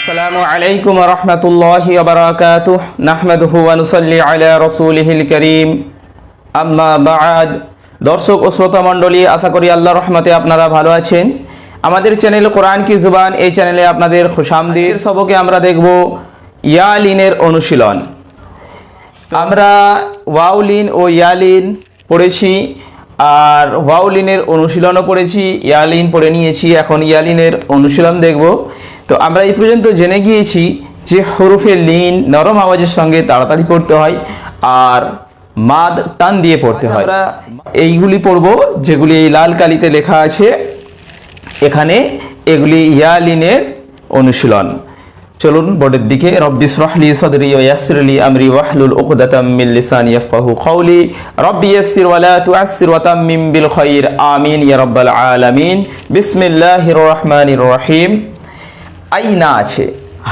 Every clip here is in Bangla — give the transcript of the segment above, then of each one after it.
আসসালামু আলাইকুম রহমতুল্লাহি বারাকাতু নাহমাদুহু ওয়া নুসাল্লি আলা রাসূলিহিল কারীম। আম্মা বাদ দর্শক ও শ্রোতা মণ্ডলী, আশা করি আল্লাহ রহমতে আপনারা ভালো আছেন। আমাদের চ্যানেল কোরআন কি জুবান, এই চ্যানেলে আপনাদের খুশামদির সবকে আমরা দেখব ইয়ালিনের অনুশীলন। আমরা ওয়াউলিন ও ইয়ালিন পড়েছি, আর ওয়াউলিনের অনুশীলনও পড়েছি, ইয়ালিন পড়ে নিয়েছি, এখন ইয়ালিনের অনুশীলন দেখব। তো আমরা এই পর্যন্ত জেনে গিয়েছি যে হরফে লিন নরম আওয়াজের সঙ্গে তাড়াতাড়ি পড়তে হয় আর মাদ টান দিয়ে পড়তে হয়। আমরা এইগুলি পড়ব যেগুলি এই লাল কালিতে লেখা আছে। এখানে এগুলি ইয়ালিনের অনুশীলন। চলুন বোর্ডের দিকে। রব্বিস রহলি সদরি ও ইয়াসিরলি আমরি ওয়াহলুল উকদাতাম মিন লিসানি ইয়াফকাহু কওলি। রব্বি ইয়াসসির ওয়া লা তুআসসির ওয়া তাম্মিম বিল খাইর। আমিন ইয়া রাব্বাল আলামিন। বিসমিল্লাহির রহমানির রহিম। আইনা আছে।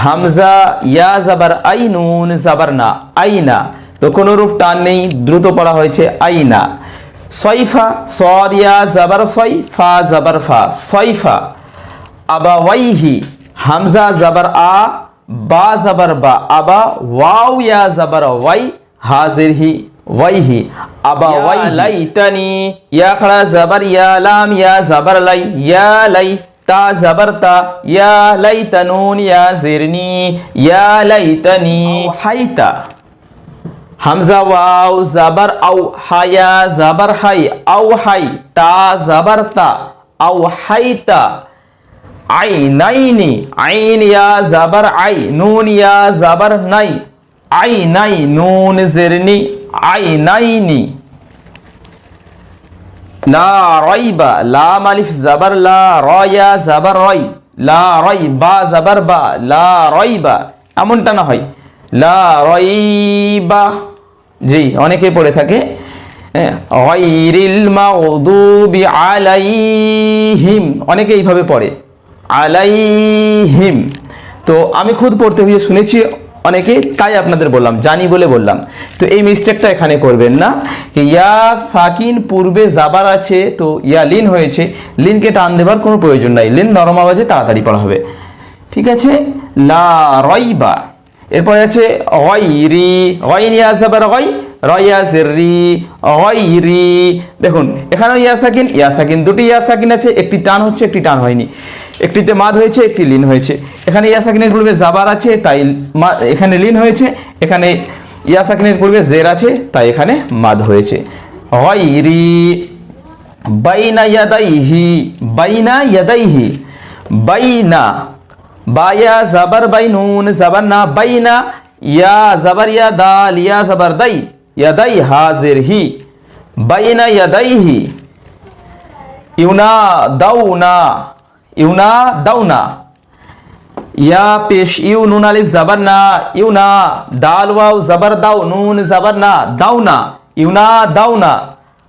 হামজা ইয়া জাবার আইনুন জাবার না আইনা। তো কোনো রূপ টান নেই দ্রুত পড়া হয়েছে আইনা। সয়ফা সদ ইয়া জাবার সয় ফা জাবার ফা সয়ফা। আবা ওয়াইহি হামজা জাবার আ বা জাবার বা। আবা ওয়াও ইয়া জাবার ওয়াই হাজির হি ওয়াইহি। আবা ওয়াই লাইতানি ইয়া খড়া জাবার ইয়া লাম ইয়া জাবার লাই ইয়া লাই। তা জাবার তা ইয়া লাইতানুন ইয়া জিরনি ইয়া লাইতানি হাইতা হামজা ওয়াও জাবার আও হায়া জাবার হাই আও হাই তা জাবার তা আও হাইতা আই নাইনি আইন ইয়া জাবার আই নুন ইয়া জাবার নাই আই নাই লা রাইবা লাম আলিফ জাবার লা রয়া, জাবার রয় লা রয় বা জাবার বা, লা রইবা, এমনটা না হয়। লা রইবা, জি অনেকে পড়ে থাকে। আলাইহিম, অনেকে এইভাবে পড়ে। আলাইহিম। তো আমি খুদ পড়তে হয়ে শুনেছি অনেকে তাই আপনাদের বললাম, জানি বলে বললাম। তো এই মিস্টেকটা এখানে করবেন না। ইয়া সাকিন পূর্বে জাবার আছে, তো ইয়া লিন হয়েছে। লিনকে টান দেবার কোনো প্রয়োজন নাই। লিন নরম আওয়াজে তাড়াতাড়ি পড়া হবে। ঠিক আছে? লা রইবা এরপরে আছে গয়রি। গয়ন ইয়া জাবার গয়, রয়া জেরি গয়রি। দেখুন এখানে ইয়া সাকিন ইয়া সাকিন, দুটি ইয়া সাকিন আছে। একটি টান হচ্ছে, একটি টান হয়নি। একটিতে মাদ হয়েছে, একটি লিন হয়েছে। এখানে ইয়া সাকিনের পূর্বে জাবার আছে, তাই এখানে লিন হয়েছে। এখানে ইয়া সাকিনের পূর্বে জের আছে, তাই এখানে মাদ হয়েছে। গয়রি বাইনা ইয়াদাইহি বাইনা ইয়াদাইহি, বাইনা বায়া জাবার বাই নুন জাবার না বাইনা, ইয়া জাবার ইয়া দাল, ইয়া জাবার দাই, ইয়াদাই হাজির হি বাইনা ইয়াদাইহি, ইউনা দাউনা ইউনা দাউনা। ইয়া পেশ ইউ নুন আলিফ জাবার না ইউনা দাল ওয়াও জাবার দাও, নুন জাবার না দাউনা, ইউনা দাউনা।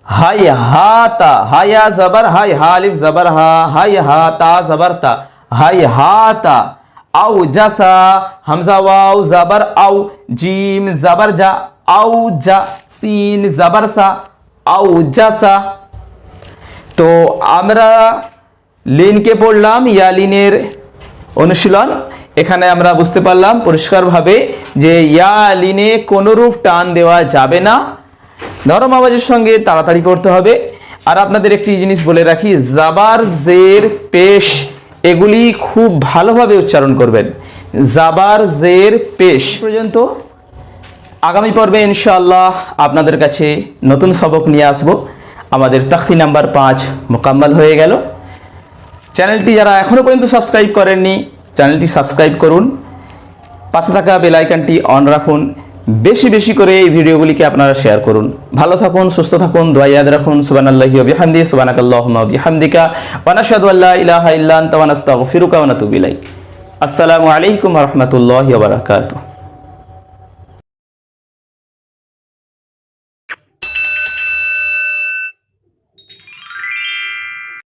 হাই হাতা, হায়া জাবার হাই হা আলিফ জাবার হা হাই হাতা জাবার তা। হাই হাতা আউ জাসা, হামজা ওয়াও জাবার আউ জিম জাবার যা আউ যা সিন জাবার সা আউ জাসা। তো আমরা লিনকে পড়লাম ইয়ালিনের অনুশীলন। এখানে আমরা বুঝতে পারলাম পরিষ্কারভাবে যে ইয়া লিনে কোনোরূপ টান দেওয়া যাবে না। নরম আওয়াজের সঙ্গে তাড়াতাড়ি পড়তে হবে। আর আপনাদের একটি জিনিস বলে রাখি, জাবার জের পেশ, এগুলি খুব ভালোভাবে উচ্চারণ করবেন। জাবার জের পেশ। পর্যন্ত আগামী পর্বে ইনশাআল্লাহ আপনাদের কাছে নতুন সবক নিয়ে আসব। আমাদের তাখতি নাম্বার পাঁচ মোকাম্মল হয়ে গেল। চ্যানেলটি যারা এখনও পর্যন্ত সাবস্ক্রাইব করেননি, চ্যানেলটি সাবস্ক্রাইব করুন। পাশে থাকা বেল আইকনটি অন রাখুন। বেশি বেশি করে এই ভিডিওগুলিকে আপনারা শেয়ার করুন। ভালো থাকুন, সুস্থ থাকুন, দোয়া ইয়াদ রাখুন। সুবহানাল্লাহি ওয়া বিহামদি, সুবহানাকাল্লাহুম্মা ওয়া বিহামদিকা। ওয়া নাশহাদু আল্লা ইলাহা ইল্লা আনতা ওয়া নাস্তাগফিরুকা ওয়া নাতুবু ইলাইক। আসসালামু আলাইকুম ওয়া রাহমাতুল্লাহি ওয়া